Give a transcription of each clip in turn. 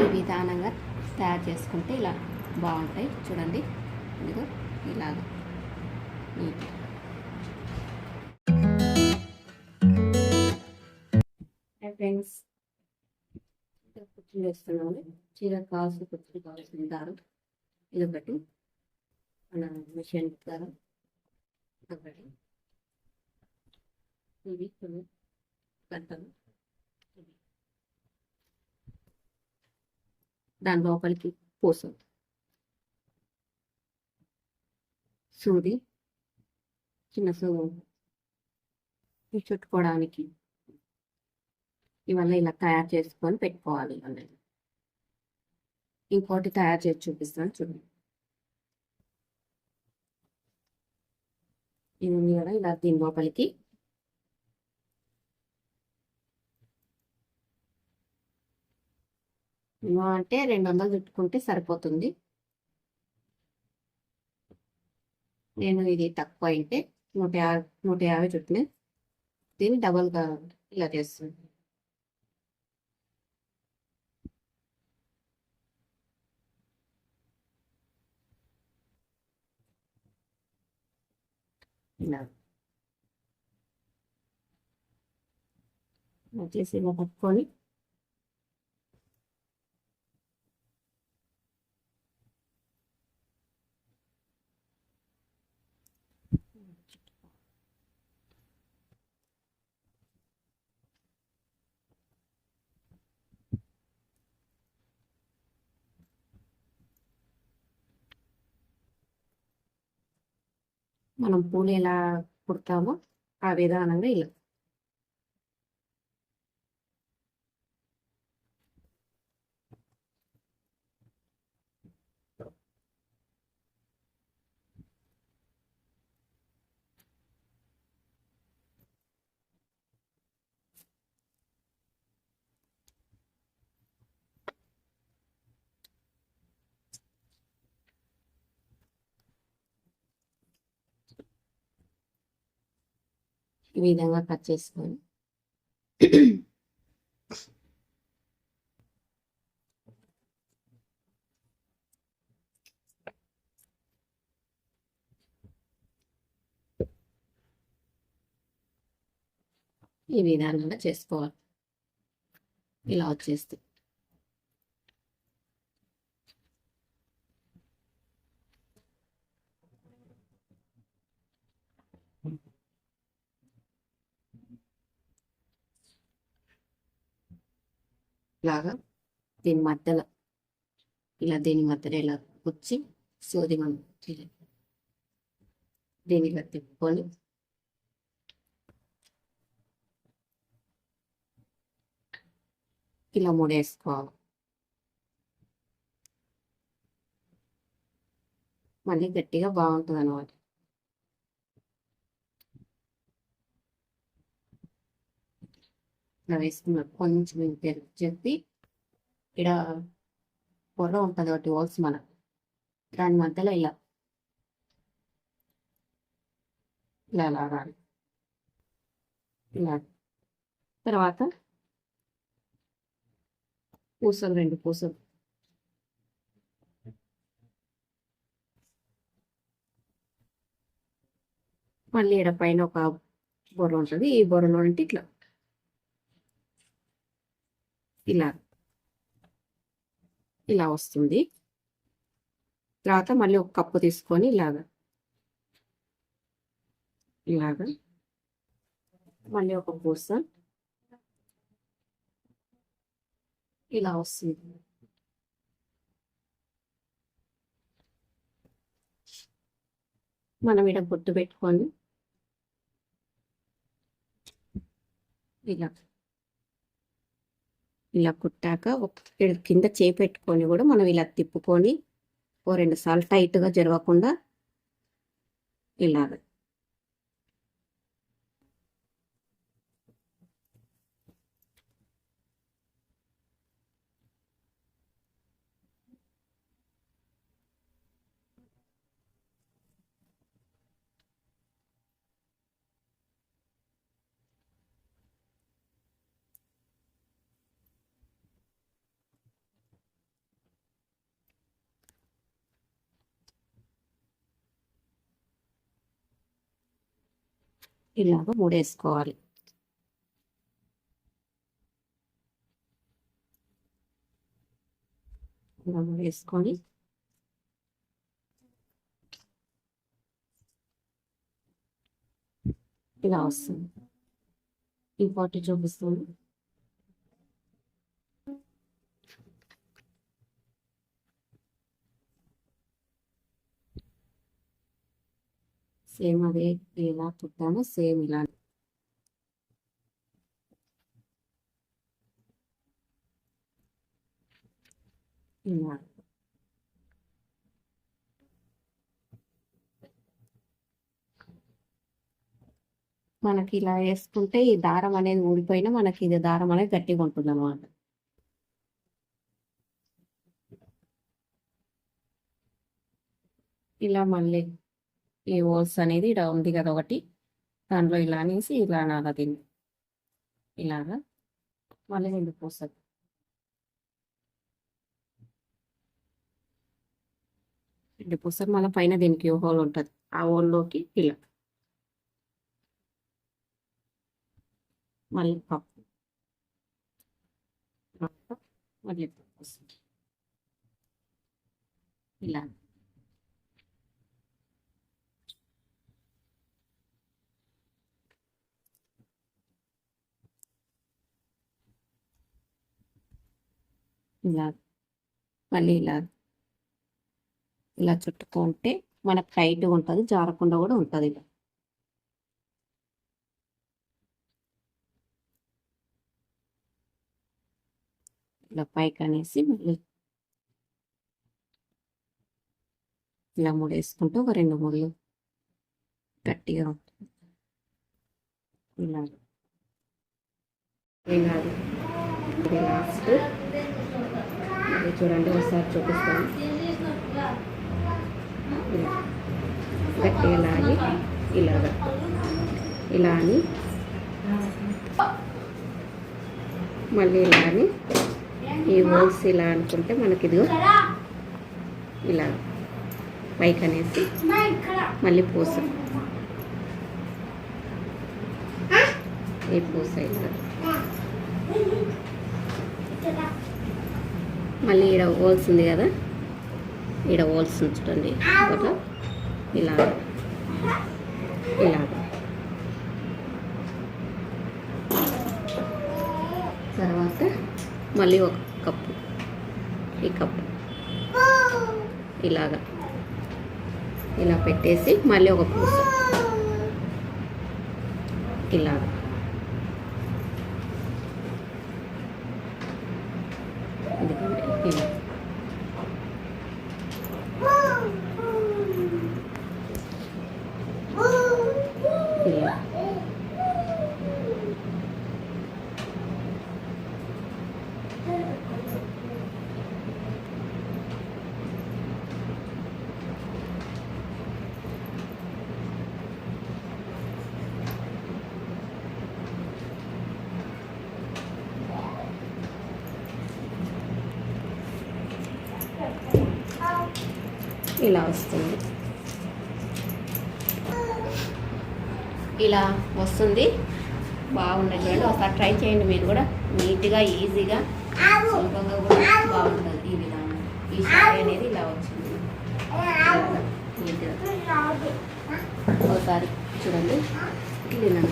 ఈ విధానంగా తయారు చేసుకుంటే ఇలా బాగుంటాయి. చూడండి. ఇదిగో ఇలాగ నీట్ ఫ్రెండ్స్ కుర్చీలు వేస్తున్నాము. చీర కావాల్సిన కుర్చీలు కావాల్సిన దారం ఇదొకటి. మన మిషన్ దారం ఒకటి. ఇవి కొన్ని గంటలు. దాని లోపలికి పోసింది సూది చిన్న సూది చుట్టుకోవడానికి. ఇవన్నీ ఇలా తయారు చేసుకొని పెట్టుకోవాలి ఇవన్నీ. ఇంకోటి తయారు చేసి చూపిస్తాను చూడండి. ఇది ఉంది కదా ఇలా దీని లోపలికి అంటే రెండు వందలు చుట్టుకుంటే సరిపోతుంది. నేను ఇది తక్కువ అయితే నూట యాభై నూట యాభై చుట్టిన. దీన్ని డబల్గా ఇలా చేస్తుంది ఇలా. వచ్చేసి ఇలా పట్టుకొని మనం పూలు ఎలా కుడతామో ఆ విధానంగా ఇలా. ఈ విధంగా కట్ చేసుకొని. ఈ విధానంగా చేసుకోవాలి. ఇలా వచ్చేస్తే. ఇలాగా దీని మధ్యలో ఇలా దీని మధ్యలో ఇలా వచ్చి సోది మనం దీని ఇలా తిప్పుకొని ఇలా ముడేసుకోవాలి. మళ్ళీ గట్టిగా బాగుంటుంది అనమాట ఇలా వేసుకున్నాం కొంచెం ఇంకేది చెప్పి ఇక్కడ పొర ఉంటుంది ఒకటి హోల్స్ మనకు దాని మధ్యలో ఇలా. ఇలా లాగాలి ఇలా. తర్వాత పూసలు రెండు పూసలు. మళ్ళీ ఈడ పైన ఒక బొర్ర ఉంటుంది. ఈ బొర్రలో అంటే ఇట్లా. ఇలా ఇలా వస్తుంది. తర్వాత మళ్ళీ ఒక కప్పు తీసుకొని ఇలాగా ఇలాగా మళ్ళీ ఒక పూస ఇలా వస్తుంది. మనం ఇక్కడ బొట్టు పెట్టుకొని ఇలా. ఇలా కుట్టాక ఒక కింద చేపెట్టుకొని కూడా మనం ఇలా తిప్పుకొని ఓ రెండు సార్లు టైట్గా జరగకుండా ఇలాగ ఇలాగ మూడేసుకోవాలి. ఇలా మూడేసుకొని ఇలా వస్తుంది. ఇంకోటి చూపిస్తుంది. సేమ్ అదే ఎలా పుట్టామో సేమ్ ఇలా. ఇలా. మనకి ఇలా వేసుకుంటే ఈ దారం అనేది ఊడిపోయినా మనకి ఇది దారం అనేది గట్టిగా ఉంటుంది అనమాట ఇలా మళ్ళీ ఈ హోల్స్ అనేది ఇలా ఉంది కదా ఒకటి. దాంట్లో ఇలా అనేసి ఇలా అనాల దీన్ని ఇలాగా మళ్ళీ రెండు పూసలు రెండు పూసలు మళ్ళీ పైన దీనికి హోల్ ఉంటుంది. ఆ హోల్లోకి ఇలా. మళ్ళీ పప్పు. మళ్ళీ పూస ఇలా. ఇలా మళ్ళీ ఇలా ఇలా చుట్టుకుంటే మనకు టైట్గా ఉంటుంది జారకుండా కూడా ఉంటుంది ఇలా. ఇలా పైకి అనేసి మళ్ళీ ఇలా ముడేసుకుంటూ ఒక రెండు ముళ్ళు గట్టిగా ఉంటుంది. ఇలా. ఇలా. లాస్ట్ చూడండి ఒకసారి చూపిస్తాను. ఇలా గట్టిగా. ఇలాగ ఇలా అని. మళ్ళీ ఇలా అని. ఈ హోల్స్ ఇలా అనుకుంటే మనకి ఇది ఇలా పైకి అనేసి మళ్ళీ పూస. ఈ పూస ఇలా మళ్ళీ ఈడ హోల్స్ ఉంది కదా? ఈడ హోల్స్ ఉంచుకోండి ఒకటి ఇలా. ఇలా. తర్వాత మళ్ళీ ఒక కప్పు. ఈ కప్పు. ఇలాగా. ఇలా పెట్టేసి మళ్ళీ ఒక పూస. ఇలాగా ఎందుకంటే ఇలా ఇలా ఇలా వస్తుంది. ఇలా వస్తుంది. బాగుంది చూడండి ఒకసారి ట్రై చేయండి మీరు కూడా. నీట్గా ఈజీగా సులభంగా కూడా బాగుంటుంది ఈ విధానం. ఈ శారీ అనేది ఇలా వచ్చింది. నీట్గా. ఒకసారి చూడండి. ఇలా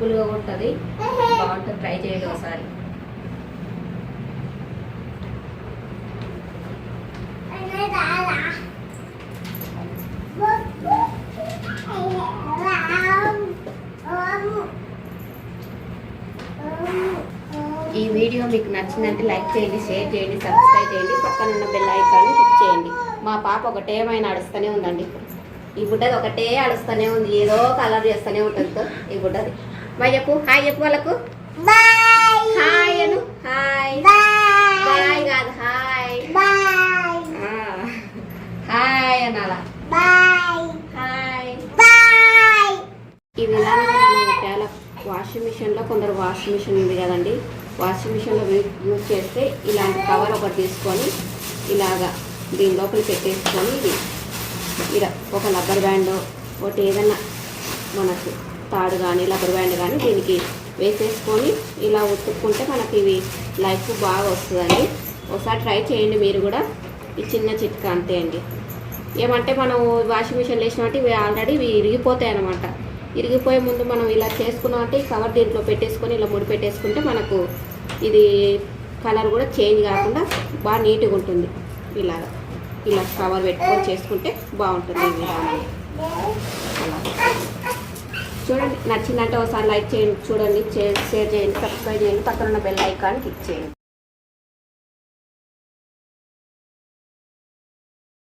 ఫుల్గా ఉంటుంది. బాగుంటుంది. ట్రై చేయండి ఒకసారి. ఈ వీడియో మీకు నచ్చిందంటే లైక్ చేయండి షేర్ చేయండి సబ్స్క్రైబ్ చేయండి. పక్కన ఉన్న బెల్ ఐకాన్ క్లిక్ చేయండి. మా పాప ఒకటేమైనా అడుస్తూనే ఉందండి. ఈ బుడ్డది ఒకటే అడుస్తూనే ఉంది. ఏదో కలర్ చేస్తూనే ఉంటుంది. ఈ బుడ్డది. బాయ్ చెప్పు హాయ్ చెప్పు వాళ్ళకు హాయ్ అను. హాయ్ బాయ్ కాదు. హాయ్ హాయ్ అనాల. హాయ్ ఈ ఒకవేళ వాషింగ్ మిషన్లో కొందరు వాషింగ్ మిషన్ ఉంది కదండి. వాషింగ్ మిషన్లో యూజ్ చేస్తే ఇలాంటి కవర్ ఒకటి తీసుకొని ఇలాగా దీని లోపల పెట్టేసుకొని ఇది. ఇలా ఒక రబ్బర్ బ్యాండ్ ఒకటి ఏదన్నా మనకు తాడు కానీ రబ్బర్ బ్యాండ్ కానీ దీనికి వేసేసుకొని ఇలా ఉతుక్కుంటే మనకి ఇవి లైఫ్ బాగా వస్తుందండి. ఒకసారి ట్రై చేయండి మీరు కూడా. ఈ చిన్న చిట్కా అంతే అండి. ఏమంటే మనం వాషింగ్ మిషన్ వేసినట్టు ఇవి ఆల్రెడీ ఇవి ఇరిగిపోతాయి అనమాట ఇరిగిపోయే ముందు మనం ఇలా చేసుకున్నాం అంటే ఈ కవర్ దీంట్లో పెట్టేసుకొని ఇలా ముడి పెట్టేసుకుంటే మనకు ఇది కలర్ కూడా చేంజ్ కాకుండా బాగా నీట్గా ఉంటుంది. ఇలాగ. ఇలా కవర్ పెట్టుకొని చేసుకుంటే బాగుంటుంది ఈ విధానం. అలా చూడండి నచ్చిందంటే ఒకసారి లైక్ చేయండి చూడండి షేర్ చేయండి సబ్స్క్రైబ్ చేయండి పక్కన ఉన్న బెల్ ఐకాన్ క్లిక్ చేయండి.